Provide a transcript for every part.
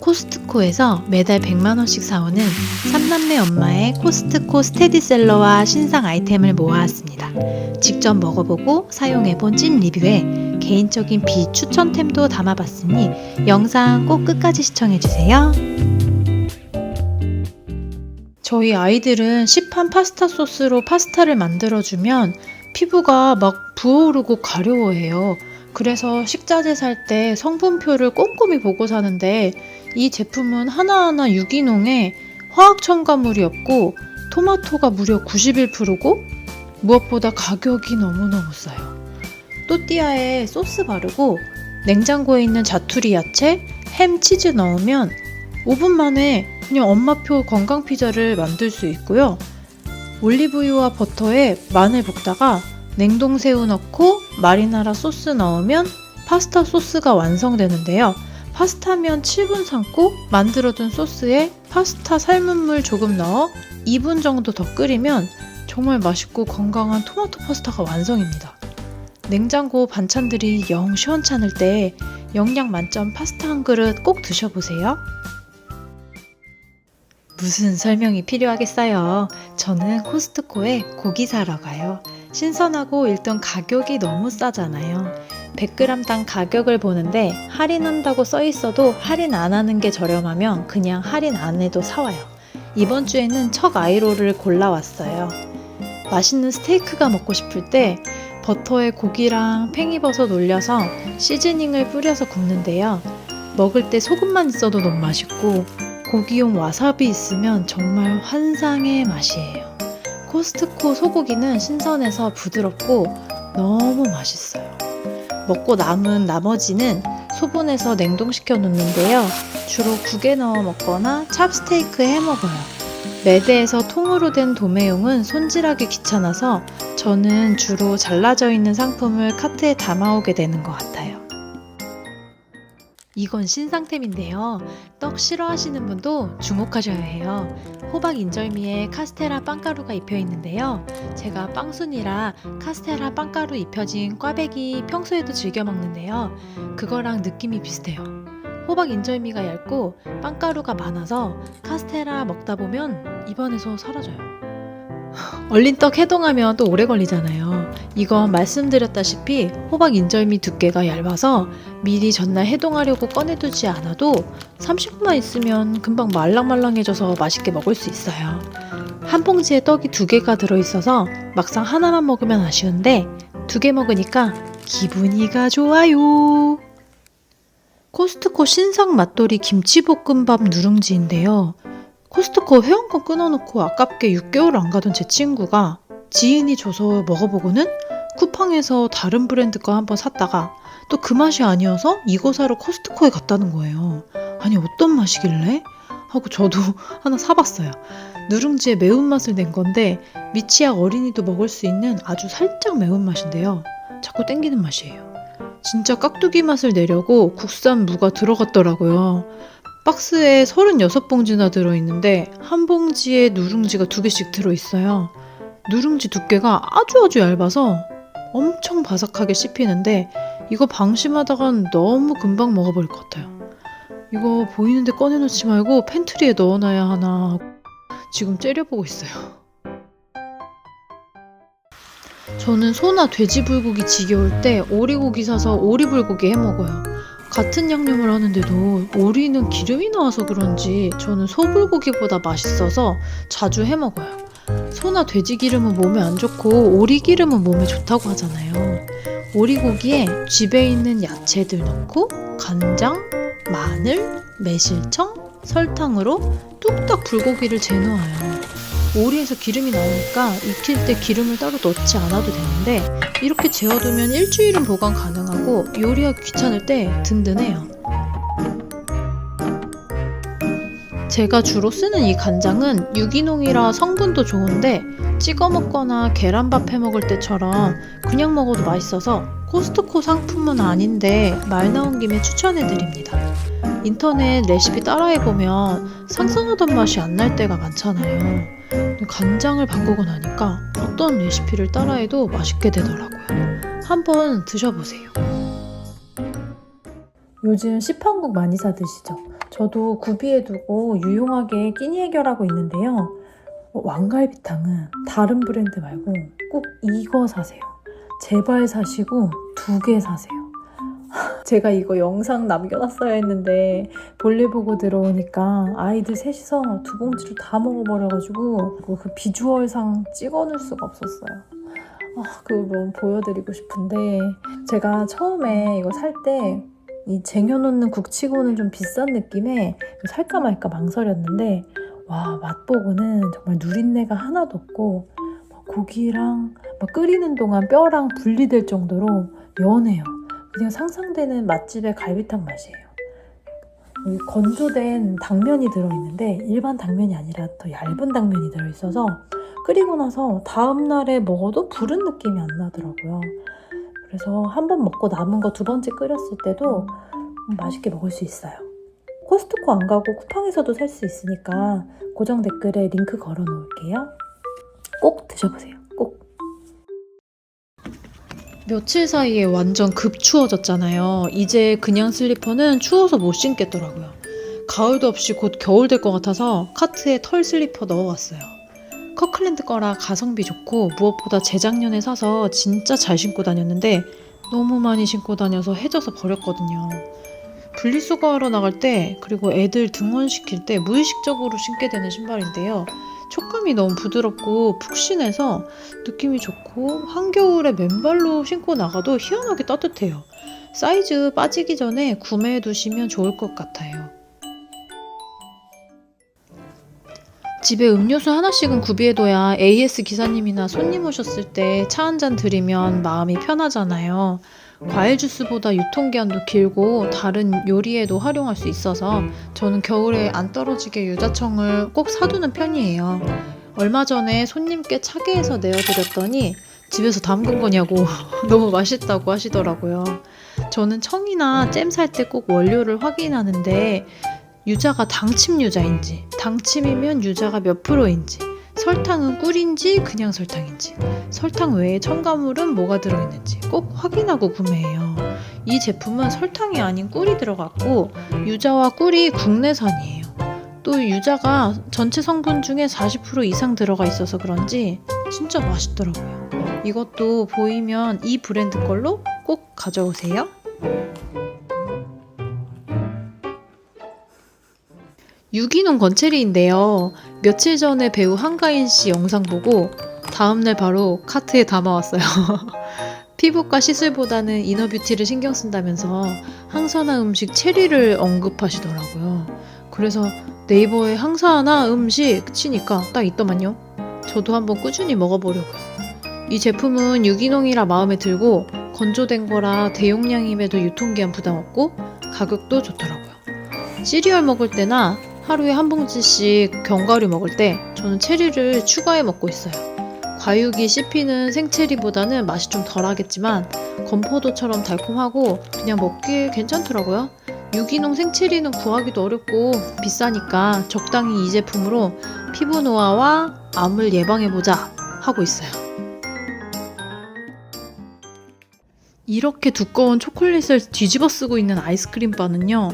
코스트코에서 매달 100만원씩 사오는 3남매 엄마의 코스트코 스테디셀러와 신상 아이템을 모아왔습니다. 직접 먹어보고 사용해본 찐 리뷰에 개인적인 비추천템도 담아봤으니 영상 꼭 끝까지 시청해주세요. 저희 아이들은 시판 파스타 소스로 파스타를 만들어주면 피부가 막 부어오르고 가려워해요. 그래서 식자재 살 때 성분표를 꼼꼼히 보고 사는데 이 제품은 하나하나 유기농에 화학 첨가물이 없고 토마토가 무려 91%고 무엇보다 가격이 너무너무 싸요. 또띠아에 소스 바르고 냉장고에 있는 자투리 야채, 햄, 치즈 넣으면 5분 만에 그냥 엄마표 건강 피자를 만들 수 있고요. 올리브유와 버터에 마늘 볶다가 냉동 새우 넣고 마리나라 소스 넣으면 파스타 소스가 완성되는데요. 파스타면 7분 삶고 만들어둔 소스에 파스타 삶은 물 조금 넣어 2분 정도 더 끓이면 정말 맛있고 건강한 토마토 파스타가 완성입니다. 냉장고 반찬들이 영 시원찮을 때 영양 만점 파스타 한 그릇 꼭 드셔보세요. 무슨 설명이 필요하겠어요. 저는 코스트코에 고기 사러 가요. 신선하고 일단 가격이 너무 싸잖아요. 100g당 가격을 보는데 할인한다고 써 있어도 할인 안 하는 게 저렴하면 그냥 할인 안 해도 사와요. 이번 주에는 척 아이로를 골라왔어요. 맛있는 스테이크가 먹고 싶을 때 버터에 고기랑 팽이버섯 올려서 시즈닝을 뿌려서 굽는데요. 먹을 때 소금만 있어도 너무 맛있고 고기용 와사비 있으면 정말 환상의 맛이에요. 코스트코 소고기는 신선해서 부드럽고 너무 맛있어요. 먹고 남은 나머지는 소분해서 냉동시켜 놓는데요. 주로 국에 넣어 먹거나 찹스테이크에 해 먹어요. 매대에서 통으로 된 도매용은 손질하기 귀찮아서 저는 주로 잘라져 있는 상품을 카트에 담아오게 되는 것 같아요. 이건 신상템인데요. 떡 싫어하시는 분도 주목하셔야 해요. 호박 인절미에 카스테라 빵가루가 입혀 있는데요. 제가 빵순이라 카스테라 빵가루 입혀진 꽈배기 평소에도 즐겨 먹는데요. 그거랑 느낌이 비슷해요. 호박 인절미가 얇고 빵가루가 많아서 카스테라 먹다 보면 입안에서 사라져요. 얼린 떡 해동하면 또 오래 걸리잖아요. 이건 말씀드렸다시피 호박 인절미 두께가 얇아서 미리 전날 해동하려고 꺼내두지 않아도 30분만 있으면 금방 말랑말랑해져서 맛있게 먹을 수 있어요. 한 봉지에 떡이 두 개가 들어있어서 막상 하나만 먹으면 아쉬운데 두 개 먹으니까 기분이가 좋아요. 코스트코 신상 맛돌이 김치볶음밥 누룽지인데요. 코스트코 회원권 끊어놓고 아깝게 6개월 안 가던 제 친구가 지인이 줘서 먹어보고는 쿠팡에서 다른 브랜드 거 한번 샀다가 또 그 맛이 아니어서 이거 사러 코스트코에 갔다는 거예요. 아니 어떤 맛이길래? 하고 저도 하나 사봤어요. 누룽지에 매운맛을 낸 건데 미취학 어린이도 먹을 수 있는 아주 살짝 매운맛인데요. 자꾸 땡기는 맛이에요. 진짜 깍두기 맛을 내려고 국산 무가 들어갔더라고요. 박스에 36봉지나 들어있는데 한 봉지에 누룽지가 두 개씩 들어있어요. 누룽지 두께가 아주 아주 얇아서 엄청 바삭하게 씹히는데 이거 방심하다간 너무 금방 먹어버릴 것 같아요. 이거 보이는데 꺼내놓지 말고 팬트리에 넣어놔야 하나 지금 째려보고 있어요. 저는 소나 돼지 불고기 지겨울 때 오리고기 사서 오리 불고기 해 먹어요. 같은 양념을 하는데도 오리는 기름이 나와서 그런지 저는 소불고기보다 맛있어서 자주 해 먹어요. 소나 돼지 기름은 몸에 안 좋고 오리 기름은 몸에 좋다고 하잖아요. 오리고기에 집에 있는 야채들 넣고 간장, 마늘, 매실청, 설탕으로 뚝딱 불고기를 재놓아요. 오리에서 기름이 나오니까 익힐 때 기름을 따로 넣지 않아도 되는데 이렇게 재워두면 일주일은 보관 가능하고 요리하기 귀찮을 때 든든해요. 제가 주로 쓰는 이 간장은 유기농이라 성분도 좋은데 찍어 먹거나 계란밥 해 먹을 때처럼 그냥 먹어도 맛있어서 코스트코 상품은 아닌데 말 나온 김에 추천해 드립니다. 인터넷 레시피 따라해 보면 상상하던 맛이 안 날 때가 많잖아요. 간장을 바꾸고 나니까 어떤 레시피를 따라해도 맛있게 되더라고요. 한번 드셔보세요. 요즘 시판국 많이 사 드시죠? 저도 구비해 두고 유용하게 끼니 해결하고 있는데요. 어, 왕갈비탕은 다른 브랜드 말고 꼭 이거 사세요. 제발 사시고 두 개 사세요. 제가 이거 영상 남겨놨어야 했는데 볼일 보고 들어오니까 아이들 셋이서 두 봉지를 다 먹어버려가지고 그 비주얼상 찍어놓을 수가 없었어요. 아, 그걸 너무 보여드리고 싶은데 제가 처음에 이거 살때 이 쟁여놓는 국치고는 좀 비싼 느낌에 살까 말까 망설였는데 와 맛보고는 정말 누린내가 하나도 없고 막 고기랑 막 끓이는 동안 뼈랑 분리될 정도로 연해요. 그냥 상상되는 맛집의 갈비탕 맛이에요. 건조된 당면이 들어있는데 일반 당면이 아니라 더 얇은 당면이 들어있어서 끓이고 나서 다음날에 먹어도 부른 느낌이 안 나더라고요. 그래서 한 번 먹고 남은 거 두 번째 끓였을 때도 맛있게 먹을 수 있어요. 코스트코 안 가고 쿠팡에서도 살 수 있으니까 고정 댓글에 링크 걸어 놓을게요. 꼭 드셔보세요. 꼭. 며칠 사이에 완전 급 추워졌잖아요. 이제 그냥 슬리퍼는 추워서 못 신겠더라고요. 가을도 없이 곧 겨울 될 것 같아서 카트에 털 슬리퍼 넣어왔어요. 커클랜드 거라 가성비 좋고 무엇보다 재작년에 사서 진짜 잘 신고 다녔는데 너무 많이 신고 다녀서 해져서 버렸거든요. 분리수거하러 나갈 때 그리고 애들 등원시킬 때 무의식적으로 신게 되는 신발인데요. 촉감이 너무 부드럽고 푹신해서 느낌이 좋고 한겨울에 맨발로 신고 나가도 희한하게 따뜻해요. 사이즈 빠지기 전에 구매해 두시면 좋을 것 같아요. 집에 음료수 하나씩은 구비해둬야 AS 기사님이나 손님 오셨을 때 차 한 잔 드리면 마음이 편하잖아요. 과일 주스보다 유통기한도 길고 다른 요리에도 활용할 수 있어서 저는 겨울에 안 떨어지게 유자청을 꼭 사두는 편이에요. 얼마 전에 손님께 차게 해서 내어드렸더니 집에서 담근 거냐고 너무 맛있다고 하시더라고요. 저는 청이나 잼 살 때 꼭 원료를 확인하는데 유자가 당침 유자인지 당침이면 유자가 몇 프로인지 설탕은 꿀인지 그냥 설탕인지 설탕 외에 첨가물은 뭐가 들어있는지 꼭 확인하고 구매해요. 이 제품은 설탕이 아닌 꿀이 들어갔고 유자와 꿀이 국내산이에요. 또 유자가 전체 성분 중에 40% 이상 들어가 있어서 그런지 진짜 맛있더라고요. 이것도 보이면 이 브랜드 걸로 꼭 가져오세요. 유기농 건체리인데요. 며칠 전에 배우 한가인 씨 영상 보고 다음날 바로 카트에 담아왔어요. 피부과 시술보다는 이너뷰티를 신경 쓴다면서 항산화 음식 체리를 언급하시더라고요. 그래서 네이버에 항산화 음식 치니까 딱 있더만요. 저도 한번 꾸준히 먹어보려고요. 이 제품은 유기농이라 마음에 들고 건조된 거라 대용량임에도 유통기한 부담 없고 가격도 좋더라고요. 시리얼 먹을 때나 하루에 한 봉지씩 견과류 먹을 때 저는 체리를 추가해 먹고 있어요. 과육이 씹히는 생체리보다는 맛이 좀 덜하겠지만 건포도처럼 달콤하고 그냥 먹기 괜찮더라고요. 유기농 생체리는 구하기도 어렵고 비싸니까 적당히 이 제품으로 피부 노화와 암을 예방해보자 하고 있어요. 이렇게 두꺼운 초콜릿을 뒤집어 쓰고 있는 아이스크림 바는요.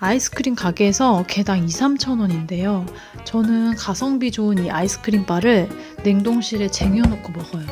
아이스크림 가게에서 개당 2, 3천 원인데요. 저는 가성비 좋은 이 아이스크림 바를 냉동실에 쟁여놓고 먹어요.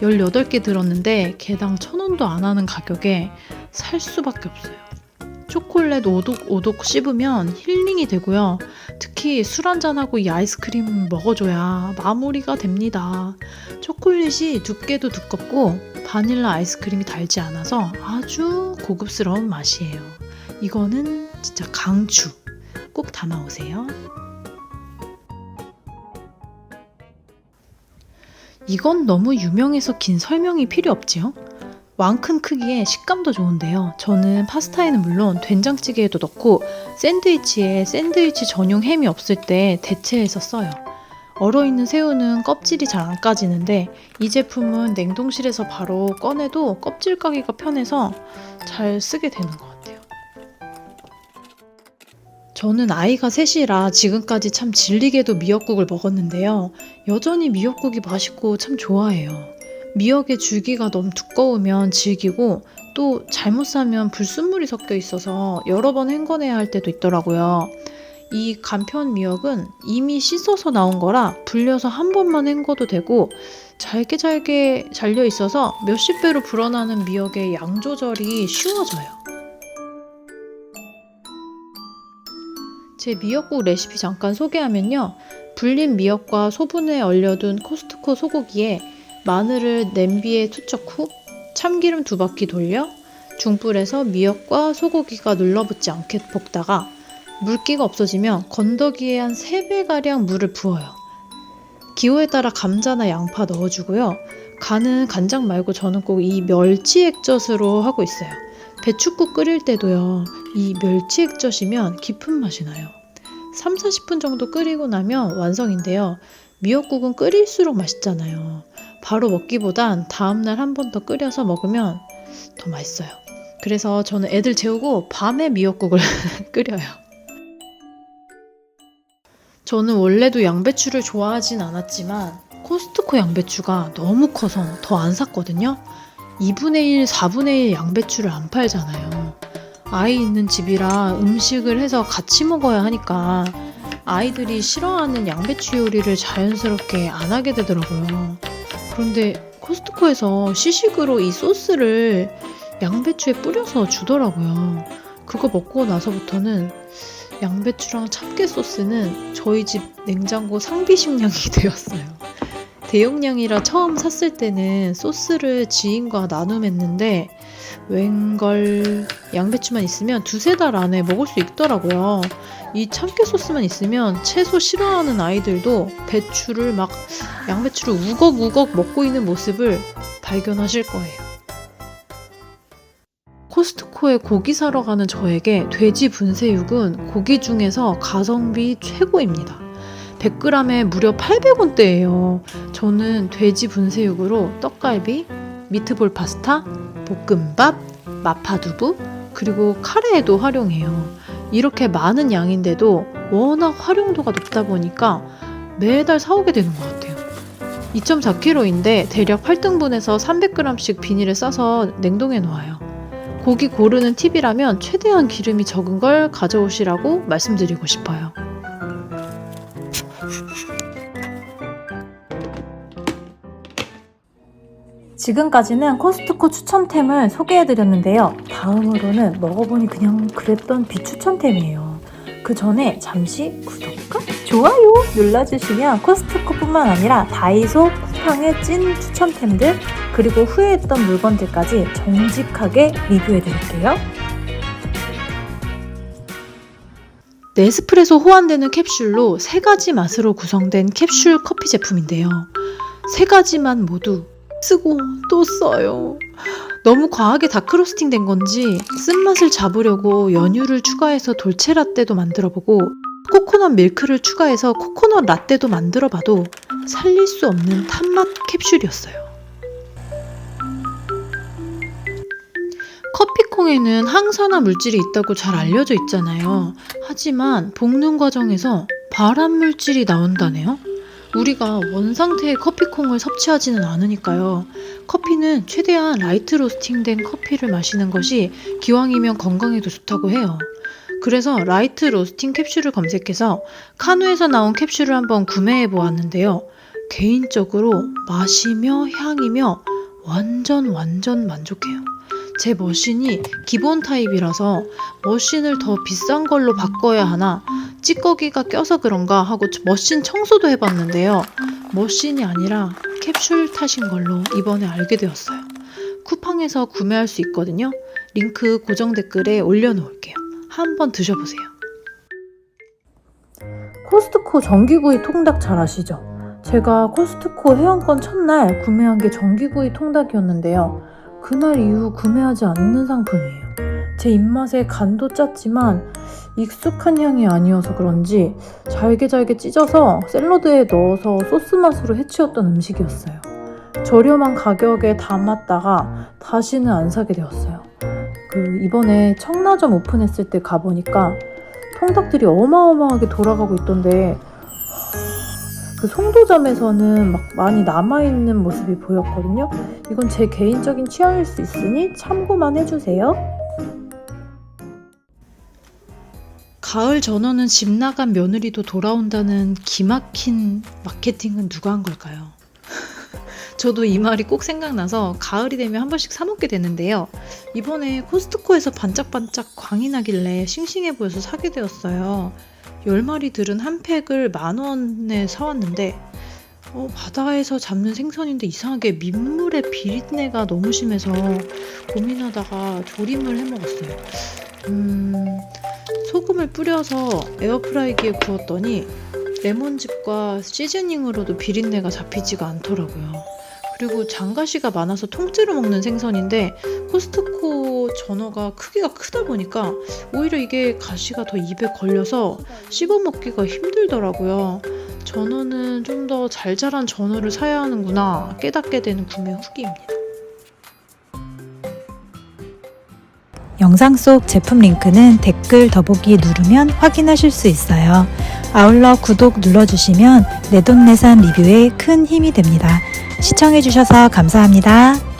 18개 들었는데 개당 천 원도 안 하는 가격에 살 수밖에 없어요. 초콜릿 오독오독 씹으면 힐링이 되고요. 특히 술 한잔하고 이 아이스크림 먹어줘야 마무리가 됩니다. 초콜릿이 두께도 두껍고 바닐라 아이스크림이 달지 않아서 아주 고급스러운 맛이에요. 이거는 진짜 강추. 꼭 담아오세요. 이건 너무 유명해서 긴 설명이 필요 없지요? 왕큰 크기에 식감도 좋은데요. 저는 파스타에는 물론 된장찌개에도 넣고 샌드위치에 샌드위치 전용 햄이 없을 때 대체해서 써요. 얼어있는 새우는 껍질이 잘 안 까지는데 이 제품은 냉동실에서 바로 꺼내도 껍질 까기가 편해서 잘 쓰게 되는 것 같아요. 저는 아이가 셋이라 지금까지 참 질리게도 미역국을 먹었는데요. 여전히 미역국이 맛있고 참 좋아해요. 미역의 줄기가 너무 두꺼우면 질기고 또 잘못 싸면 불순물이 섞여 있어서 여러 번 헹궈내야 할 때도 있더라고요. 이 간편 미역은 이미 씻어서 나온 거라 불려서 한 번만 헹궈도 되고 잘게 잘게 잘려 있어서 몇십 배로 불어나는 미역의 양 조절이 쉬워져요. 제 미역국 레시피 잠깐 소개하면요. 불린 미역과 소분에 얼려둔 코스트코 소고기에 마늘을 냄비에 투척 후 참기름 두 바퀴 돌려 중불에서 미역과 소고기가 눌러붙지 않게 볶다가 물기가 없어지면 건더기에 한 3배가량 물을 부어요. 기호에 따라 감자나 양파 넣어주고요. 간은 간장 말고 저는 꼭 이 멸치 액젓으로 하고 있어요. 배추국 끓일 때도요. 이 멸치 액젓이면 깊은 맛이 나요. 3, 40분 정도 끓이고 나면 완성인데요. 미역국은 끓일수록 맛있잖아요. 바로 먹기보단 다음날 한 번 더 끓여서 먹으면 더 맛있어요. 그래서 저는 애들 재우고 밤에 미역국을 끓여요. 저는 원래도 양배추를 좋아하진 않았지만 코스트코 양배추가 너무 커서 더 안 샀거든요. 2분의 1, 4분의 1 양배추를 안 팔잖아요. 아이 있는 집이라 음식을 해서 같이 먹어야 하니까 아이들이 싫어하는 양배추 요리를 자연스럽게 안 하게 되더라고요. 그런데 코스트코에서 시식으로 이 소스를 양배추에 뿌려서 주더라고요. 그거 먹고 나서부터는 양배추랑 참깨 소스는 저희 집 냉장고 상비 식량이 되었어요. 대용량이라 처음 샀을 때는 소스를 지인과 나눔했는데 웬걸 양배추만 있으면 두세 달 안에 먹을 수 있더라고요. 이 참깨 소스만 있으면 채소 싫어하는 아이들도 배추를 막 양배추를 우걱우걱 먹고 있는 모습을 발견하실 거예요. 코스트코에 고기 사러 가는 저에게 돼지 분쇄육은 고기 중에서 가성비 최고입니다. 100g에 무려 800원대예요. 저는 돼지 분쇄육으로 떡갈비, 미트볼 파스타, 볶음밥, 마파두부, 그리고 카레에도 활용해요. 이렇게 많은 양인데도 워낙 활용도가 높다 보니까 매달 사오게 되는 것 같아요. 2.4kg인데 대략 8등분해서 300g씩 비닐에 싸서 냉동해 놓아요. 고기 고르는 팁이라면 최대한 기름이 적은 걸 가져오시라고 말씀드리고 싶어요. 지금까지는 코스트코 추천템을 소개해드렸는데요. 다음으로는 먹어보니 그냥 그랬던 비추천템이에요. 그 전에 잠시 구독과 좋아요 눌러주시면 코스트코뿐만 아니라 다이소, 쿠팡의 찐 추천템들 그리고 후회했던 물건들까지 정직하게 리뷰해드릴게요. 네스프레소 호환되는 캡슐로 세 가지 맛으로 구성된 캡슐 커피 제품인데요. 세 가지만 모두 쓰고 또 써요. 너무 과하게 다크로스팅 된 건지 쓴맛을 잡으려고 연유를 추가해서 돌체 라떼도 만들어 보고 코코넛 밀크를 추가해서 코코넛 라떼도 만들어 봐도 살릴 수 없는 탄맛 캡슐이었어요. 커피콩에는 항산화 물질이 있다고 잘 알려져 있잖아요. 하지만 볶는 과정에서 발암 물질이 나온다네요. 우리가 원상태의 커피콩을 섭취하지는 않으니까요. 커피는 최대한 라이트 로스팅된 커피를 마시는 것이 기왕이면 건강에도 좋다고 해요. 그래서 라이트 로스팅 캡슐을 검색해서 카누에서 나온 캡슐을 한번 구매해 보았는데요. 개인적으로 맛이며 향이며 완전 완전 만족해요. 제 머신이 기본 타입이라서 머신을 더 비싼 걸로 바꿔야 하나 찌꺼기가 껴서 그런가 하고 머신 청소도 해봤는데요. 머신이 아니라 캡슐 탓인 걸로 이번에 알게 되었어요. 쿠팡에서 구매할 수 있거든요. 링크 고정 댓글에 올려놓을게요. 한번 드셔보세요. 코스트코 전기구이 통닭 잘 아시죠? 제가 코스트코 회원권 첫날 구매한 게 전기구이 통닭이었는데요. 그날 이후 구매하지 않는 상품이에요. 제 입맛에 간도 짰지만 익숙한 향이 아니어서 그런지 잘게 잘게 찢어서 샐러드에 넣어서 소스 맛으로 해치웠던 음식이었어요. 저렴한 가격에 담았다가 다시는 안 사게 되었어요. 그 이번에 청라점 오픈했을 때 가보니까 통닭들이 어마어마하게 돌아가고 있던데 그 송도점에서는 막 많이 남아있는 모습이 보였거든요. 이건 제 개인적인 취향일 수 있으니 참고만 해주세요. 가을 전어는 집 나간 며느리도 돌아온다는 기막힌 마케팅은 누가 한 걸까요? 저도 이 말이 꼭 생각나서 가을이 되면 한 번씩 사 먹게 되는데요. 이번에 코스트코에서 반짝반짝 광이 나길래 싱싱해 보여서 사게 되었어요. 10마리 들은 한 팩을 만 원에 사왔는데 어, 바다에서 잡는 생선인데 이상하게 민물의 비린내가 너무 심해서 고민하다가 조림을 해 먹었어요. 음, 소금을 뿌려서 에어프라이기에 구웠더니 레몬즙과 시즈닝으로도 비린내가 잡히지가 않더라고요. 그리고 장가시가 많아서 통째로 먹는 생선인데 코스트코 전어가 크기가 크다 보니까 오히려 이게 가시가 더 입에 걸려서 씹어 먹기가 힘들더라고요. 전어는 좀 더 잘 자란 전어를 사야 하는구나 깨닫게 되는 구매 후기입니다. 영상 속 제품 링크는 댓글 더보기 누르면 확인하실 수 있어요. 아울러 구독 눌러주시면 내돈내산 리뷰에 큰 힘이 됩니다. 시청해주셔서 감사합니다.